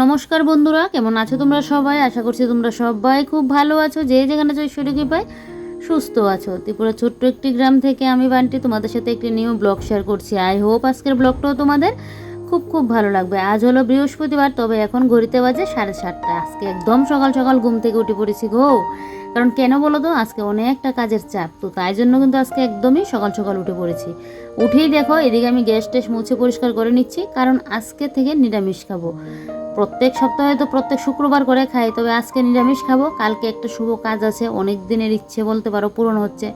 নমস্কার বন্ধুরা, কেমন আছো তোমরা সবাই? আশা করছি তোমরা সবাই খুব ভালো আছো। যে যেখানে আছো ঈশ্বরী কৃপায় সুস্থ আছো। ত্রিপুরা ছোট্ট একটি গ্রাম থেকে আমি বান্টি, তোমাদের সাথে একটি নিউ ব্লগ শেয়ার করছি। আই হোপ আজকের ব্লগটাও তোমাদের খুব খুব ভালো লাগবে। আজ হলো বৃহস্পতিবার, তবে এখন ঘড়িতে বাজে সাড়ে সাতটা। আজকে একদম সকাল সকাল ঘুম থেকে উঠে পড়েছি গো। কারণ কেন বলো তো, আজকে অনেকটা কাজের চাপ। তো তাই জন্য কিন্তু আজকে একদমই সকাল সকাল উঠে পড়েছি। উঠেই দেখো, এদিকে আমি গ্যাস ট্যাস মুছে পরিষ্কার করে নিচ্ছি, কারণ আজকে থেকে নিরামিষ খাব। প্রত্যেক সপ্তাহে তো প্রত্যেক শুক্রবার করে খাই, তবে আজকে নিরামিষ খাব, কালকে একটা শুভ কাজ আছে, অনেক দিনের ইচ্ছে বলতে পারো পূরণ হচ্ছে,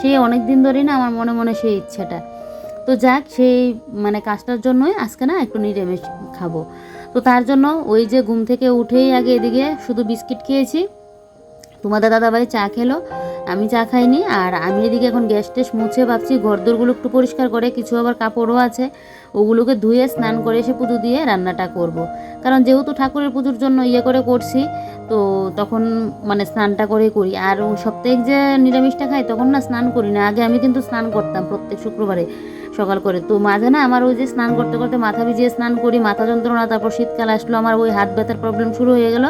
সেই অনেক দিন ধরেই না আমার মনে মনে সেই ইচ্ছেটা। তো যাক, সেই মানে কাজটার জন্যই আজকে না একটু নিরামিষ খাব। তো তার জন্য ওই যে ঘুম থেকে উঠেই আগে এদিকে শুধু বিস্কিট খেয়েছি, তোমাদের দাদাভাই চা খেলো, আমি চা খাইনি, আর আমি এদিকে এখন গ্যাস ট্যাস মুছে ভাবছি, ঘরদোরগুলো একটু পরিষ্কার করে, কিছু আবার কাপড়ও আছে ওগুলোকে ধুয়ে স্নান করে এসে পুজো দিয়ে রান্নাটা করব। কারণ যেহেতু ঠাকুরের পুজোর জন্য ইয়ে করে করছি, তো তখন মানে স্নানটা করে করি। আর সপ্তাহে যে নিরামিষটা খাই, তখন না স্নান করি না। আগে আমি কিন্তু স্নান করতাম প্রত্যেক শুক্রবারে সকাল করে। তো মাঝে না আমার ওই যে স্নান করতে করতে মাথা ভিজিয়ে স্নান করি, মাথা যন্ত্রণা, তারপর শীতকাল আসলো, আমার ওই হাত ব্যথার প্রবলেম শুরু হয়ে গেল।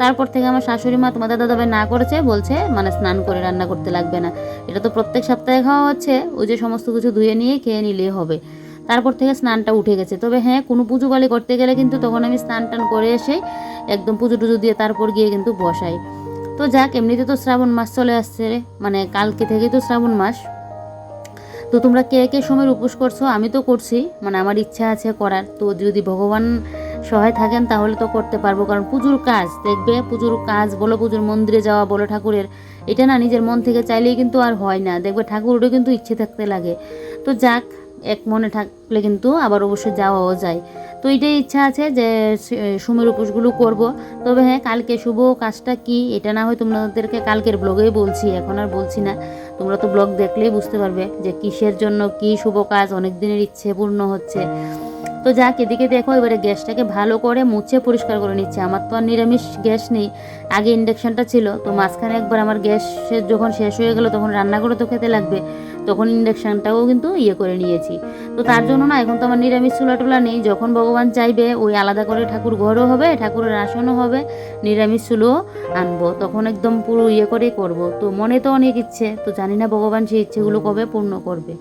তারপর থেকে আমার শাশুড়ি মা তোমাদের দাদাভাই না করেছে, বলছে মানে স্নান করে রান্না করতে লাগবে না। এটা তো প্রত্যেক সপ্তাহে খাওয়া হচ্ছে, ওই যে সমস্ত কিছু ধুয়ে নিয়ে খেয়ে নিলেই হবে। তারপর থেকে স্নানটা উঠে গেছে। তবে হ্যাঁ কোনো পুজো বালি করতে গেলে কিন্তু তখন আমি স্নান টান করে এসে একদম পুজো টুজো দিয়ে তারপর গিয়ে কিন্তু বসাই। তো যাক, এমনিতে তো শ্রাবণ মাস চলে আসছে মানে কালকে থেকেই তো শ্রাবণ মাস। তো তোমরা কে কে সময়ের উপোস করছ? আমি তো করছি। মানে আমার ইচ্ছা আছে করার। তো যদি ভগবান সহায় থাকেন তাহলে তো করতে পারব। কারণ পুজোর কাজ, দেখবে? পুজোর কাজ বলো, পুজোর মন্দিরে যাওয়া বলো ঠাকুরের। এটা না নিজের মন থেকে চাইলেই কিন্তু আর হয় না। দেখবে ঠাকুরেরও কিন্তু ইচ্ছে থাকতে লাগে। তো যাক এক মনে থাকলে কিন্তু আবার অবশ্যই যাওয়াও যায়। তো এটাই ইচ্ছা আছে যে সুমের উপোসগুলো করব। তবে হ্যাঁ কালকে শুভ কাজটা কি, এটা না হয় তোমাদেরকে কালকের ব্লগেই বলছি, এখন আর বলছি না। তোমরা তো ব্লগ দেখলেই বুঝতে পারবে যে কিসের জন্য কি শুভ কাজ অনেক দিনের ইচ্ছে পূর্ণ হচ্ছে। তো যাক, এদিকে দেখো, এবারে গ্যাসটাকে ভালো করে মুছে পরিষ্কার করে নিচ্ছে। আমার তো আর নিরামিষ গ্যাস নেই, আগে ইন্ডাকশানটা ছিল, তো মাঝখানে একবার আমার গ্যাস যখন শেষ হয়ে গেলো, তখন রান্না করে তো খেতে লাগবে। তখন ইন্ডাকশানটাও কিন্তু ইয়ে করে নিয়েছি। তো তার জন্য না এখন তো আমার নিরামিষ চুলা টুলা নেই। যখন ভগবান চাইবে ওই আলাদা করে ঠাকুর ঘরও হবে, ঠাকুরের আসনও হবে, নিরামিষ চুলো আনব। তখন একদম পুরো ইয়ে করেই করব। তো মনে তো অনেক ইচ্ছে, তো জানি না ভগবান সেই ইচ্ছেগুলো কবে পূর্ণ করবে।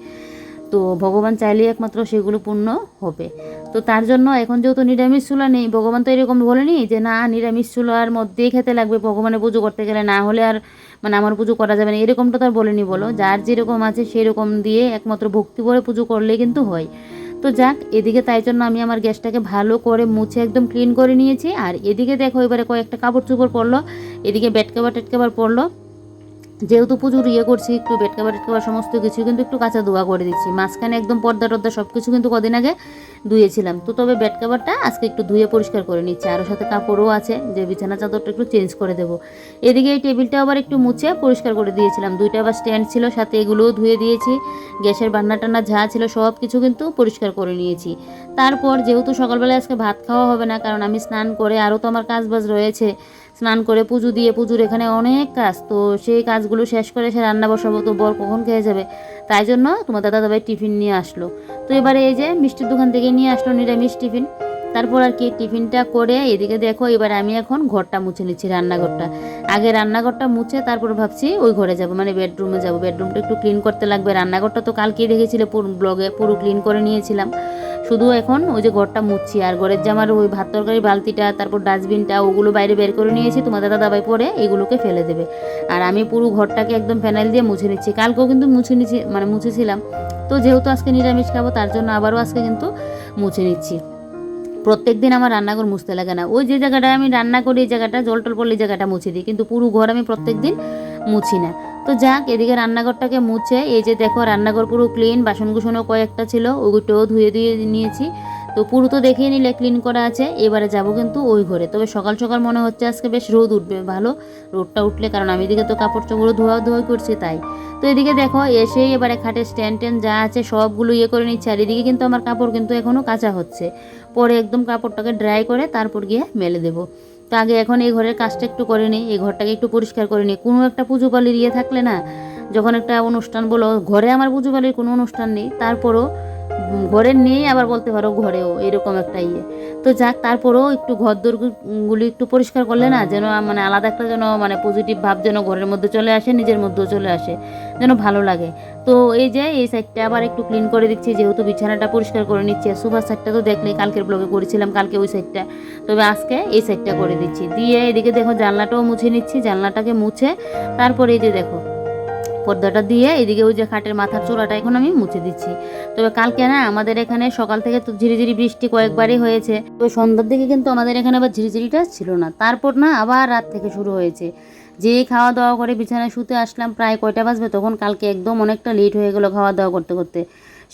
তো ভগবান চাইলে একমাত্র সেগুলো পূর্ণ হবে। তো তার জন্য এখন যেহেতু নিরামিষ চুলা নেই, ভগবান তো এরকম বলেনি যে, না, নিরামিষ চুলার মধ্যেই খেতে লাগবে। ভগবানের পুজো করতে গেলে না হলে আর মানে আমার পুজো করা যাবে না এরকমটা তো আর বলেনি বলো। যার যেরকম আছে সেরকম দিয়ে একমাত্র ভক্তি করে পুজো করলে কিন্তু হয়। তো যাক এদিকে তাই জন্য আমি আমার গ্যাসটাকে ভালো করে মুছে একদম ক্লিন করে নিয়েছি। আর এদিকে দেখো এবারে কয়েকটা কাপড় চোপড় পড়ল এদিকে বেড কাবার টেট পড়ল। যেহেতু পুজোর ইয়ে করছি, একটু বেড কাবার কাবার সমস্ত কিছু, কিন্তু একটু কাঁচা ধোয়া করে দিচ্ছি। মাঝখানে একদম পর্দা টর্দা সব কিছু কিন্তু কদিন আগে ধুয়েছিলাম। তো তবে বেড কাভারটা আজকে একটু ধুয়ে পরিষ্কার করে নিচ্ছি। আরও সাথে কাপড়ও আছে, যে বিছানা চাদরটা একটু চেঞ্জ করে দেবো। এদিকে এই টেবিলটা আবার একটু মুছে পরিষ্কার করে দিয়েছিলাম। দুইটা আবার স্ট্যান্ড ছিল, সাথে এগুলোও ধুয়ে দিয়েছি। গ্যাসের বান্না টান্না যা ছিল সব কিছু কিন্তু পরিষ্কার করে নিয়েছি। তারপর যেহেতু সকালবেলায় আজকে ভাত খাওয়া হবে না, কারণ আমি স্নান করে আরও তো আমার কাজ বাজ রয়েছে স্নান করে পুজো দিয়ে পুজোর এখানে অনেক কাজ। তো সেই কাজগুলো শেষ করে সে রান্না বসাবো তো বর কখন খেয়ে যাবে? তাই জন্য তোমার দাদা দাদাভাই টিফিন নিয়ে আসলো। তো এবারে এই যে মিষ্টির দোকান থেকে নিয়ে আসলো নিরামিষ টিফিন। তারপর আর কি টিফিনটা করে এদিকে দেখো, এবার আমি এখন ঘরটা মুছে নিচ্ছি, রান্নাঘরটা। আগে রান্নাঘরটা মুছে তারপর ভাবছি ওই ঘরে যাব মানে বেডরুমে যাব। বেডরুমটা একটু ক্লিন করতে লাগবে। রান্নাঘরটা তো কালকেই দেখেছিলে ব্লগে পুরো ক্লিন করে নিয়েছিলাম। শুধু এখন ওই যে ঘরটা মুছছি, আর ঘরের জামার ওই ভাত তরকারি, বালতিটা, তারপর ডাস্টবিনটা, ওগুলো বাইরে বের করে নিয়েছি তোমার দাদা দাবাই পরে এগুলোকে ফেলে দেবে। আর আমি পুরো ঘরটাকে একদম ফেনাইল দিয়ে মুছে নিচ্ছি। কালকেও কিন্তু মুছে নিচ্ছি মানে মুছেছিলাম। তো যেহেতু আজকে নিরামিষ খাব, তার জন্য আবারও আজকে কিন্তু মুছে নিচ্ছি। প্রত্যেক দিন আমার রান্নাঘর মুছতে লাগে না। ওই যে জায়গাটায় আমি রান্না করি, এই জায়গাটা, জল টল পড়লে জায়গাটা মুছে দিই। কিন্তু পুরো ঘর আমি প্রত্যেক দিন মুছি না। তো যাক, এদিকে রান্নাঘরটাকে মুছে, এই যে দেখো রান্নাঘর পুরো ক্লিন বাসন কুসনও কয়েকটা ছিল ওগুলোও ধুয়ে ধুয়ে নিয়েছি। তো পুরো তো দেখিয়ে নিলে ক্লিন করা আছে, এবারে যাব কিন্তু ওই ঘরে। তবে সকাল সকাল মনে হচ্ছে আজকে বেশ রোদ উঠবে, ভালো রোদটা উঠলে, কারণ আমি এদিকে তো কাপড় চোপড় ধোয়া ধোয়া করছি তাই। তো এদিকে দেখো এসেই এবারে খাটে স্ট্যান্ড ট্যান্ড যা আছে সবগুলো ইয়ে করে নিচ্ছে, আর এদিকে কিন্তু আমার কাপড় কিন্তু এখনও কাঁচা হচ্ছে। পরে একদম কাপড়টাকে ড্রাই করে তারপর গিয়ে মেলে দেবো। তো আগে এখন এই ঘরের কাজটা একটু করে নিই, এই ঘরটাকে একটু পরিষ্কার করে নিই। কোনো একটা পুজো পালির ইয়ে থাকলে না, যখন একটা অনুষ্ঠান বলো, ঘরে আমার পুজো পালির কোনো অনুষ্ঠান নেই, তারপরও ঘরের নেই, আবার বলতে পারো ঘরেও, এরকম একটা ইয়ে। তো যাক, তারপরেও একটু ঘর দোরগুলি একটু পরিষ্কার করলে না যেন মানে আলাদা একটা যেন মানে পজিটিভ ভাব যেন ঘরের মধ্যে চলে আসে, নিজের মধ্যেও চলে আসে, যেন ভালো লাগে। তো এই যে, এই সাইডটা আবার একটু ক্লিন করে দিচ্ছি, যেহেতু বিছানাটা পরিষ্কার করে নিচ্ছে সুপার সাইডটা তো দেখলেই কালকের ব্লগে করেছিলাম, কালকে ওই সাইডটা তবে আজকে এই সাইডটা করে দিচ্ছি। দিয়ে এদিকে দেখো জানলাটাও মুছে নিচ্ছি, জানলাটাকে মুছে, তারপরে এই যে দেখো পর্দাটা দিয়ে এদিকে ওই যে খাটের মাথার চূড়াটা এখন আমি মুছে দিচ্ছি। তবে কালকে না আমাদের এখানে সকাল থেকে তো ঝিরিঝিরি বৃষ্টি কয়েকবারই হয়েছে। তো সন্ধ্যার দিকে কিন্তু আমাদের এখানে আবার ঝিরিঝিরিটা ছিল না। তারপর না আবার রাত থেকে শুরু হয়েছে। যেই খাওয়া দাওয়া করে বিছানায় শুতে আসলাম প্রায় কয়টা বাজবে তখন কালকে একদম অনেকটা লেট হয়ে গেলো খাওয়া দাওয়া করতে করতে।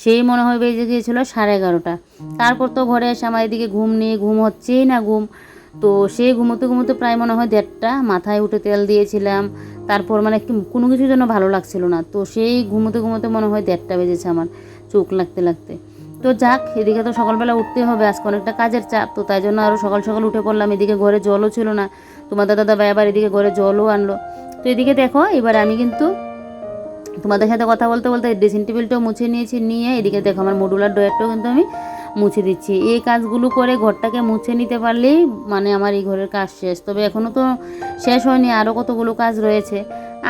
সেই মনে হয় বেজে গিয়েছিল সাড়ে এগারোটা। তারপর তো ঘরে এসে আমার এদিকে ঘুম নিয়ে ঘুম হচ্ছেই না ঘুম। তো সেই ঘুমোতে ঘুমোতে প্রায় মনে হয় দেড়টা। মাথায় উঠে তেল দিয়েছিলাম। তারপর মানে কোনো কিছুর জন্য ভালো লাগছিল না। তো সেই ঘুমোতে ঘুমোতে মনে হয় দেড়টা বেজেছে আমার চোখ লাগতে লাগতে। তো যাক, এদিকে তো সকালবেলা উঠতে হবে, আজকে অনেকটা কাজের চাপ, তো তাই জন্য আরও সকাল সকাল উঠে পড়লাম। এদিকে ঘরে জলও ছিল না, তোমার দাদা দাদা আবার এদিকে ঘরে জলও আনলো। তো এদিকে দেখো, এবার আমি কিন্তু তোমাদের সাথে কথা বলতে বলতে ড্রেসিং টেবিলটাও মুছে নিয়েছি, নিয়ে এদিকে দেখো আমার মডুলার ডয়ারটাও কিন্তু আমি মুছে দিচ্ছি। এই কাজগুলো করে ঘরটাকে মুছে নিতে পারলেই মানে আমার এই ঘরের কাজ শেষ। তবে এখনও তো শেষ হয়নি আরও কতগুলো কাজ রয়েছে।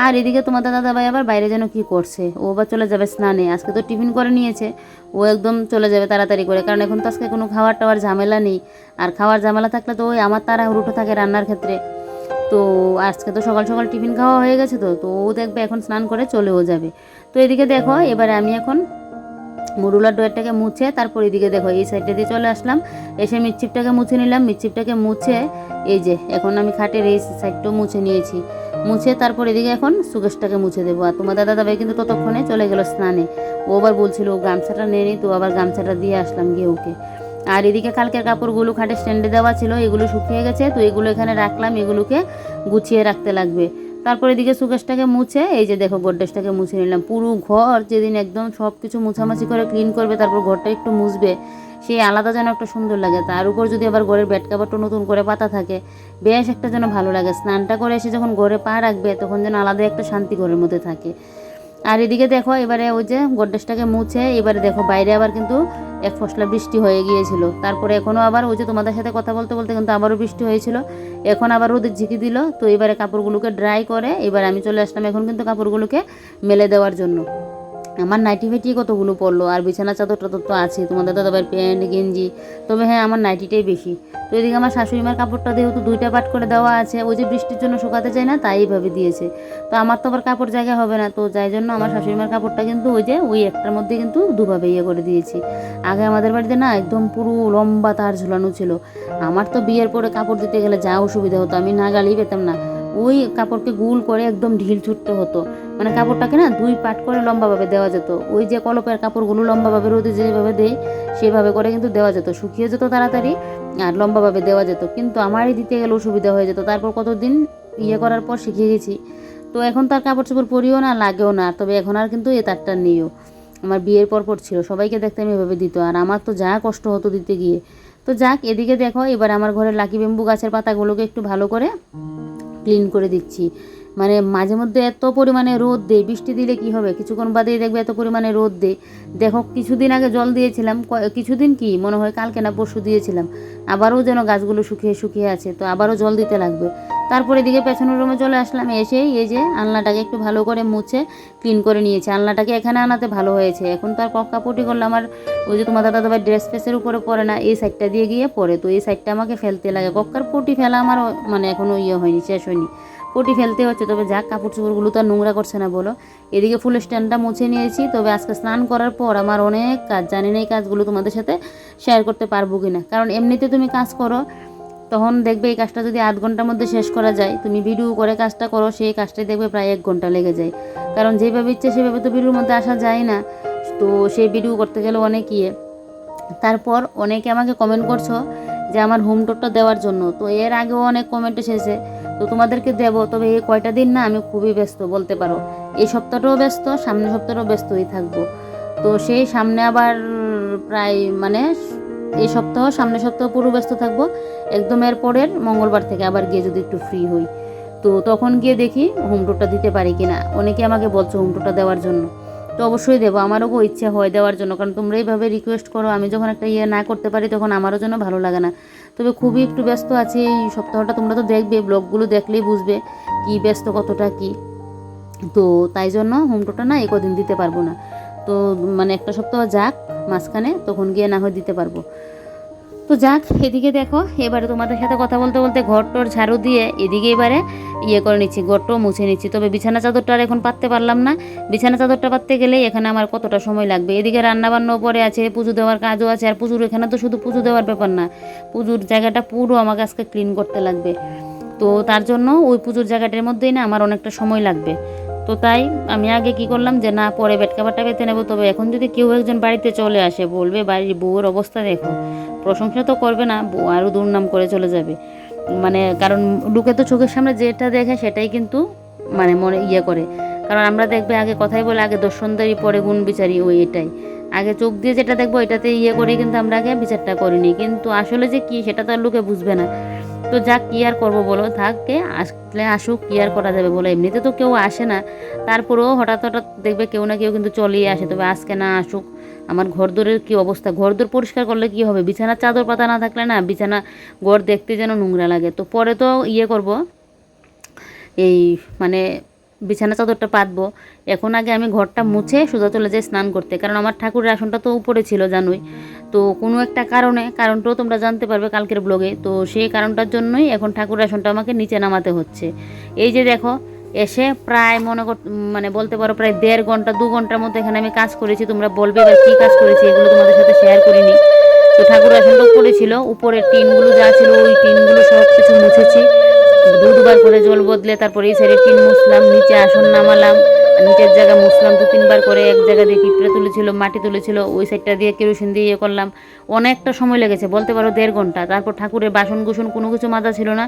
আর এদিকে তোমাদের দাদা ভাই আবার বাইরে যেন কি করছে? ও আবার চলে যাবে স্নানে। আজকে তো টিফিন করে নিয়েছে। ও একদম চলে যাবে তাড়াতাড়ি করে। কারণ এখন তো আজকে কোনো খাওয়ার টাওয়ার ঝামেলা নেই। আর খাওয়ার ঝামেলা থাকলে তো ওই আমার তারা উঠে থাকে রান্নার ক্ষেত্রে। তো আজকে তো সকাল সকাল টিফিন খাওয়া হয়ে গেছে তো তো ও দেখবে এখন স্নান করে চলেও যাবে। তো এদিকে দেখো, এবারে আমি এখন মরুলার ডয়ারটাকে মুছে তারপর এদিকে দেখো, এই সাইডটা দিয়ে চলে আসলাম। এসে মিটচিপটাকে মুছে নিলাম। মিটচিপটাকে মুছে, এই যে, এখন আমি খাটের এই সাইডটাও মুছে নিয়েছি। মুছে তারপর এদিকে এখন সুকেশটাকে মুছে দেবো। আর তোমার দাদা দাবাই কিন্তু ততক্ষণে চলে গেল স্নানে। ও আবার বলছিল, ও গামছাটা নিয়ে নি। তো আবার গামছাটা দিয়ে আসলাম গিয়ে ওকে। আর এদিকে কালকের কাপড়গুলো খাটে স্ট্যান্ডে দেওয়া ছিল, এগুলো শুকিয়ে গেছে। তো এগুলো এখানে রাখলাম। এগুলোকে গুছিয়ে রাখতে লাগবে। তারপর এদিকে সুকেশটাকে মুছে, এই যে দেখো গোড্রেজটাকে মুছে নিলাম। পুরো ঘর যেদিন একদম সব কিছু মুছামাছি করে ক্লিন করবে, তারপর ঘরটা একটু মুছবে। সেই আলাদা যেন একটা সুন্দর লাগে। তার উপর যদি আবার ঘরের বেড কাপড়টা নতুন করে পাতা থাকে, বেশ একটা যেন ভালো লাগে। স্নানটা করে এসে যখন ঘরে পা রাখবে, তখন যেন আলাদা একটা শান্তি ঘরের মধ্যে থাকে। আর এদিকে দেখো, এবারে ওই যে গোড্রেজটাকে মুছে, এবারে দেখো বাইরে আবার কিন্তু এক ফসলা বৃষ্টি হয়ে গিয়েছিল। তারপরে এখনও আবার ওই যে তোমাদের সাথে কথা বলতে বলতে কিন্তু আবারও বৃষ্টি হয়েছিল। এখন আবার রোদের ঝিঁকি দিল। তো এবারে কাপড়গুলোকে ড্রাই করে এবার আমি চলে আসলাম এখন কিন্তু কাপড়গুলোকে মেলে দেওয়ার জন্য। আমার নাইটি ফেটি কতগুলো পড়ল আর বিছানা চাদর টাদর তো আছে, তোমাদের দাদাবার প্যান্ট, গেঞ্জি। তবে হ্যাঁ আমার নাইটিটাই বেশি। তো এদিকে আমার শাশুড়ি মার কাপড়টা যেহেতু দুইটা পাট করে দেওয়া আছে, ওই যে বৃষ্টির জন্য শুকাতে চায় না, তাই এইভাবে দিয়েছে। তো আমার তো আবার কাপড় জায়গা হবে না, তো যাই জন্য আমার শাশুড়ি মার কাপড়টা কিন্তু ওই যে ওই একটার মধ্যে কিন্তু দুভাবে ইয়ে করে দিয়েছি। আগে আমাদের বাড়িতে না একদম পুরো লম্বা তার ঝুলানো ছিল। আমার তো বিয়ের পরে কাপড় দিতে গেলে যা অসুবিধা হতো, আমি না গালি পেতাম না। ওই কাপড়কে গুল করে একদম ঢিল ছুটতে হতো। মানে কাপড়টাকে না দুই পাট করে লম্বাভাবে দেওয়া যেত। ওই যে কলপের কাপড়গুলো লম্বাভাবে রোদে যেভাবে দেয় সেভাবে করে কিন্তু দেওয়া যেত। শুকিয়ে যেত তাড়াতাড়ি আর লম্বাভাবে দেওয়া যেত। কিন্তু আমারই দিতে গেলে অসুবিধা হয়ে যেত। তারপর কতদিন ইয়ে করার পর শিখে গেছি। তো এখন তার কাপড় চোপড় পরিও না লাগেও না। তবে এখন আর কিন্তু এ তারটা নেইও। আমার বিয়ের পর পর ছিল। সবাইকে দেখতাম এভাবে দিত। আর আমার তো যা কষ্ট হতো দিতে গিয়ে। তো যাক এদিকে দেখো এবার আমার ঘরের লাকি বেম্বু গাছের পাতাগুলোকে একটু ভালো করে ক্লিন করে দিচ্ছি। মানে মাঝে মধ্যে এত পরিমাণে রোদ দেয়, বৃষ্টি দিলে কি হবে? কিছুক্ষণ বাদেই দেখবে এত পরিমাণে রোদ দেয়। দেখো, কিছুদিন আগে জল দিয়েছিলাম কিছুদিন কি মনে হয় কালকে না পরশু দিয়েছিলাম। আবারও যেন গাছগুলো শুকিয়ে শুকিয়ে আছে, তো আবারও জল দিতে লাগবে। তারপরে এদিকে পেছনের রুমে চলে আসলাম, এসেই এই যে আলনাটাকে একটু ভালো করে মুছে ক্লিন করে নিয়েছে। আলনাটাকে এখানে আনাতে ভালো হয়েছে। এখন তো আর কক্কাপটি করলে আমার ওই যে তোমার দাদা দাবার ড্রেস ফেসের উপরে পড়ে না, এই সাইডটা দিয়ে গিয়ে পড়ে তো এই সাইডটা আমাকে ফেলতে লাগে। কক্কার পটি ফেলা আমার মানে এখনও ইয়ে হয়নি, শেষ হয়নি। পটি ফেলতে হচ্ছে, তবে যাক কাপড় চোপড়গুলো তো আর নোংরা করছে না বলো। এদিকে ফুলের স্ট্যান্ডটা মুছে নিয়েছি, তবে আজকে স্নান করার পর আমার অনেক কাজ, জানি না এই কাজগুলো তোমাদের সাথে শেয়ার করতে পারব কি না কারণ এমনিতে তুমি কাজ করো, তখন দেখবে এই কাজটা যদি আধ ঘণ্টার মধ্যে শেষ করা যায়, তুমি ভিডিও করে কাজটা করো, সেই কাজটাই দেখবে প্রায় এক ঘণ্টা লেগে যায়। কারণ যেভাবে ইচ্ছে সেভাবে তো ভিডিওর মধ্যে আসা যায় না, তো সেই ভিডিও করতে গেলে অনেক ইয়ে। তারপর অনেকে আমাকে কমেন্ট করছ যে আমার হোম টোরটা দেওয়ার জন্য, তো এর আগেও অনেক কমেন্ট এসেছে তো তোমাদেরকে দেবো, তবে এই কয়টা দিন না আমি খুবই ব্যস্ত, বলতে পারো। এই সপ্তাহটাও ব্যস্ত, সামনের সপ্তাহটাও ব্যস্তই থাকব। তো সেই সামনে আবার প্রায় মানে এই সপ্তাহ, সামনের সপ্তাহ পুরো ব্যস্ত থাকব। একদম এর পরের মঙ্গলবার থেকে আবার গিয়ে যদি একটু ফ্রি হই। তো তখন গিয়ে দেখি হোম টোরটা দিতে পারি কিনা। অনেকে আমাকে বলছো হোম টোরটা দেওয়ার জন্য। তো অবশ্যই দেবো, আমারও ইচ্ছে হয় দেওয়ার জন্য। কারণ তোমরা এইভাবে রিকোয়েস্ট করো, আমি যখন একটা ইয়ে না করতে পারি, তখন আমারও জন্য ভালো লাগে না। তবে খুবই একটু ব্যস্ত আছে, এই সপ্তাহটা তোমরা তো দেখবে, ব্লগগুলো দেখলেই বুঝবে কি ব্যস্ত, কতটা কি। তো তাই জন্য হোমটোটা না এ কদিন দিতে পারব না। তো মানে একটা সপ্তাহ যাক মাঝখানে, তখন গিয়ে না হয় দিতে পারব। তো যাক, এদিকে দেখো, এবারে তোমাদের সাথে কথা বলতে বলতে ঘর টর ঝাড়ু দিয়ে এদিকে এবারে ইয়ে করে নিচ্ছি, ঘরটাও মুছে নিচ্ছি। তবে বিছানা চাদরটা আর এখন পাততে পারলাম না। বিছানা চাদরটা পাততে গেলে এখানে আমার কতটা সময় লাগবে? এদিকে রান্নাবান্নাও পরে আছে, পুজো দেওয়ার কাজও আছে, আর পুজোর এখানে তো শুধু পুজো দেওয়ার ব্যাপার না, পুজোর জায়গাটা পুরো আমাকে আজকে ক্লিন করতে লাগবে। তো তার জন্য ওই পুজোর জায়গাটার মধ্যেই না আমার অনেকটা সময় লাগবে। তো তাই আমি আগে কি করলাম যে, না, পরে বেড কাভারটা পেতে নেব। তবে এখন যদি কেউ একজন বাড়িতে চলে আসে, বলবে বাড়ির বউয়ের অবস্থা দেখো। প্রশংসা তো করবে না আরও দুর্নাম করে চলে যাবে। মানে কারণ লোকে তো চোখের সামনে যেটা দেখে সেটাই কিন্তু মানে মনে ইয়ে করে। কারণ আমরা দেখবে আগে কথাই বলে, আগে দর্শনদারি পরে গুণ বিচারি, ওই এটাই। আগে চোখ দিয়ে যেটা দেখব এটাতে ইয়ে করে কিন্তু আমরা আগে বিচারটা করিনি। কিন্তু আসলে যে কি সেটা তো আর লোকে বুঝবে না। তো যাক, কি আর করব বলো? থাককে আসলে আসুক, কি আর করা যাবে বলো? এমনিতে তো কেউ আসে না। তারপরেও হঠাৎ হঠাৎ দেখবে কেউ না কেউ কিন্তু চলেই আসে। তবে আজকে না আসুক আমার ঘরদোরের কী অবস্থা? ঘরদোর পরিষ্কার করলে কি হবে? বিছানার চাদর পাতা না থাকলে না? বিছানা ঘর দেখতে যেন নোংরা লাগে। তো পরে তো ইয়ে করব। এই মানে বিছানা চাদরটা পাতবো। এখন আগে আমি ঘরটা মুছে সোজা চলে যাই স্নান করতে। কারণ আমার ঠাকুরের আসনটা তো উপরে ছিল, জানোই। তো কোনো একটা কারণে, কারণটাও তোমরা জানতে পারবে কালকের ব্লগে। তো সেই কারণটার জন্যই এখন ঠাকুরের আসনটা আমাকে নিচে নামাতে হচ্ছে। এই যে দেখো এসে প্রায় মনে কর মানে বলতে পারো প্রায় দেড় ঘণ্টা, দু ঘণ্টার মতো এখানে আমি কাজ করেছি, তোমরা বলবে এবার কী কাজ করেছি, এগুলো তোমাদের সাথে শেয়ার করিনি। তো ঠাকুর আসনটা উপরে ছিল, উপরের টিনগুলো যা ছিল ওই টিনগুলো সব কিছু মুছেছি। দুবার করে জল বদলে তারপরে এই সাইডে টিন মুছলাম, নিচে আসন নামালাম। নিচের জায়গা মুসলাম দু তিনবার করে এক জায়গা দিয়ে পিঁপড়ে তুলেছিল, মাটি তুলেছিল, ওই সাইডটা দিয়ে কেরোসিন দিয়ে ইয়ে করলাম। অনেকটা সময় লেগেছে, বলতে পারো দেড় ঘণ্টা। তারপর ঠাকুরের বাসন কুসন কোনো কিছু মাজা ছিল না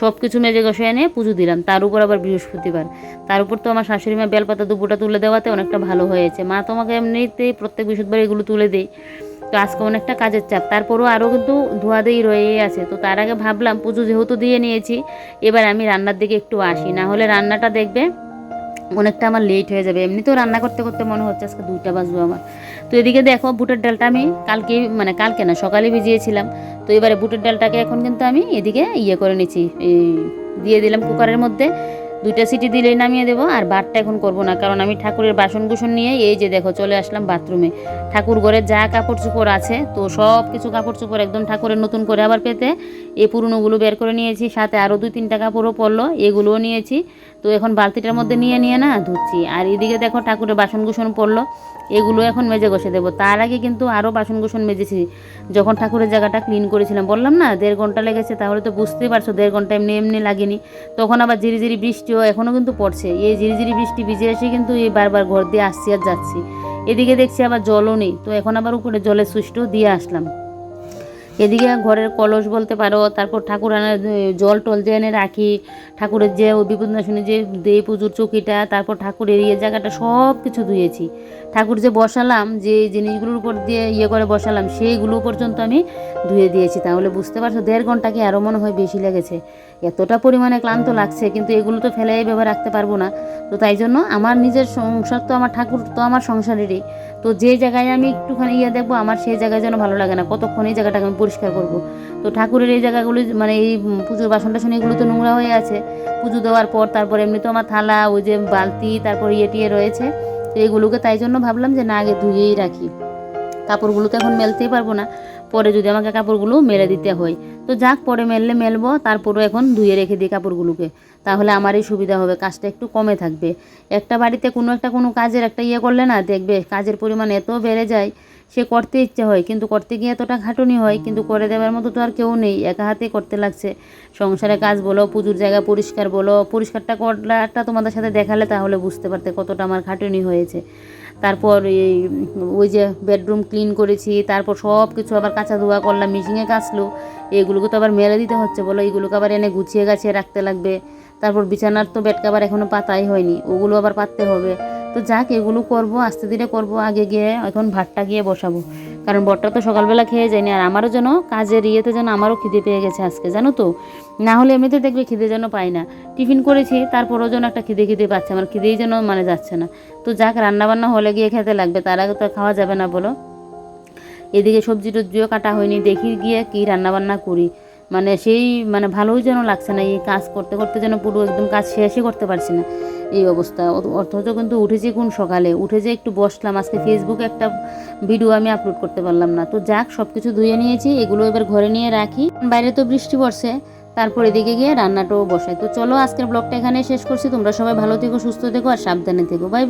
সব কিছু মেজে গসে এনে পুজো দিলাম। তার উপর আবার বৃহস্পতিবার। তার উপর তো আমার শাশুড়ি মা বেলপাতা দুপুরটা তুলে দেওয়াতে অনেকটা ভালো হয়েছে। মা তোমাকে এমনিতেই প্রত্যেক বৃহস্পতিবার এগুলো তুলে দেই তো আজকে অনেকটা কাজের চাপ। তারপরও আরও কিন্তু ধোয়াদেই রয়ে আছে। তো তার আগে ভাবলাম পুজো যেহেতু দিয়ে নিয়েছি, এবার আমি রান্নার দিকে একটু আসি। না হলে রান্নাটা দেখবে অনেকটা আমার লেট হয়ে যাবে। এমনিতেও রান্না করতে করতে মনে হচ্ছে আজকে দুইটা বাজবো আমার। তো এদিকে দেখো বুটের ডালটা আমি কালকে মানে কালকে না, সকালে ভিজিয়েছিলাম। তো এবারে বুটের ডালটাকে এখন কিন্তু আমি এদিকে ইয়ে করে নিচ্ছি। দিয়ে দিলাম কুকারের মধ্যে। দুইটা সিটি দিলেই নামিয়ে দেবো, আর ভাতটা এখন করব না, কারণ আমি ঠাকুরের বাসন কুসন নিয়ে এই যে দেখো চলে আসলাম বাথরুমে ঠাকুর ঘরে যা কাপড় চোপড় আছে, তো সব কিছু কাপড় চোপড় একদম ঠাকুরের নতুন করে আবার পেতে। এই পুরনোগুলো বের করে নিয়েছি, সাথে আরও দুই তিনটা কাপড়ও পরলো, এগুলোও নিয়েছি। তো এখন বালতিটার মধ্যে নিয়ে নিয়ে না ধুচ্ছি। আর এদিকে দেখো ঠাকুরের বাসন কুসন পড়ল। এগুলো এখন মেজে ঘষে দেবো। তার আগে কিন্তু আরও বাসন কুসন মেজেছি। যখন ঠাকুরের জায়গাটা ক্লিন করেছিলাম, বললাম না, দেড় ঘণ্টা লেগেছে, তাহলে তো বুঝতেই পারছ, দেড় ঘণ্টা এমনি এমনি লাগেনি। তখন আবার ঝিরিঝিরি বৃষ্টিও এখনও কিন্তু পড়ছে। এই ঝিরিঝিরি বৃষ্টি ভিজে এসে কিন্তু এই বারবার ঘর দিয়ে আসছি আর যাচ্ছি। এদিকে দেখছি আবার জলও নেই। তো এখন আবার উপরে জলের সুইচটাও দিয়ে আসলাম। এদিকে ঘরের কলস বলতে পারো, তারপর ঠাকুর জল টল যে এনে রাখি, ঠাকুরের যে বিপদনাশনী যে দেই পুজোর চৌকিটা, তারপর ঠাকুরের ইয়ে জায়গাটা সব কিছু ধুয়েছি। ঠাকুর যে বসালাম, যে জিনিসগুলোর উপর দিয়ে ইয়ে করে বসালাম, সেইগুলো পর্যন্ত আমি ধুয়ে দিয়েছি। তাহলে বুঝতে পারছ, দেড় ঘণ্টা কি আরও মনে হয় বেশি লেগেছে। এতটা পরিমাণে ক্লান্ত লাগছে, কিন্তু এগুলো তো ফেলে এইভাবে রাখতে পারব না। তো তাই জন্য আমার নিজের সংসার তো আমার ঠাকুর তো আমার সংসারেরই। তো যে জায়গায় আমি একটুখানি ইয়ে দেখব, আমার সেই জায়গায় যেন ভালো লাগে না। কতক্ষণ এই জায়গাটাকে আমি পরিষ্কার করব? তো ঠাকুরের এই জায়গাগুলি মানে এই পুজোর বাসন টাসন এগুলো তো নোংরা হয়ে আছে। পুজো দেওয়ার পর তারপর এমনি তো আমার থালা, ওই যে বালতি, তারপর ইয়ে টিয়ে রয়েছে। তো এগুলোকে তাই জন্য ভাবলাম যে না, আগে ধুয়েই রাখি। কাপড়গুলো তো এখন মেলতেই পারব না। পরে যদি আমাকে কাপড়গুলো মেলে দিতে হয় তো যাক, পরে মেললে মেলবো, তারপরও এখন ধুয়ে রেখে দিই কাপড়গুলোকে। তাহলে আমারই সুবিধা হবে, কাজটা একটু কমে থাকবে। একটা বাড়িতে কোনো একটা কোনো কাজের একটা ইয়ে করলে না, দেখবে কাজের পরিমাণ এত বেড়ে যায় সে করতে ইচ্ছে হয়, কিন্তু করতে গিয়ে এতটা খাটুনি হয়, কিন্তু করে দেওয়ার মতো তো আর কেউ নেই, একা হাতে করতে লাগছে। সংসারে কাজ বলো, পুজোর জায়গা পরিষ্কার বলো, পরিষ্কারটা করলাটা তোমাদের সাথে দেখালে তাহলে বুঝতে পারতে কতটা আমার খাটুনি হয়েছে। তারপর এই ওই যে বেডরুম ক্লিন করেছি, তারপর সব কিছু আবার কাঁচা ধোয়া করলাম, মিশিংয়ে কাচলো, এগুলোকে তো আবার মেলে দিতে হচ্ছে বলো, এগুলোকে আবার এনে গুছিয়ে গাছিয়ে রাখতে লাগবে। তারপর বিছানার তো বেড এখনও পাতাই হয়নি, ওগুলো আবার পাততে হবে। তো যাক, এগুলো করব, আস্তে ধীরে করব, আগে গিয়ে এখন ভাতটা গিয়ে বসাবো। কারণ বরটা তো সকালবেলা খেয়ে যায়নি, আর আমারও যেন কাজের ইয়েতে যেন আমারও খিদে পেয়ে গেছে আজকে, জানো তো? না হলে এমনিতে দেখবে খিদে যেন পাই না। টিফিন করেছি, তারপরও যেন একটা খিদে খিদে পাচ্ছে, আমার খিদেই যেন মানে যাচ্ছে না। তো যাক, রান্নাবান্না হলে গিয়ে খেতে লাগবে, তার আগে তো খাওয়া যাবে না বলো। এদিকে সবজি টবজিও কাটা হয়নি, দেখি গিয়ে কি রান্নাবান্না করি। মানে সেই মানে ভালোই যেন লাগছে না, এই কাজ করতে করতে যেন পুরো একদম কাজ শেষই করতে পারছি না। এই অবস্থা। অথ- অথচ কিন্তু উঠেছি কোন সকালে? উঠে যে একটু বসলাম। আজকে ফেসবুকে একটা ভিডিও আমি আপলোড করতে পারলাম না। তো যাক সব কিছু ধুয়ে নিয়েছি। এগুলো এবার ঘরে নিয়ে রাখি। বাইরে তো বৃষ্টি পড়ছে। তারপর এদিকে গিয়ে রান্নাটাও বসাই। তো চলো, আজকের ব্লগটা এখানে শেষ করছি। তোমরা সবাই ভালো থেকো, সুস্থ থেকো, আর সাবধানে থেকো। বাই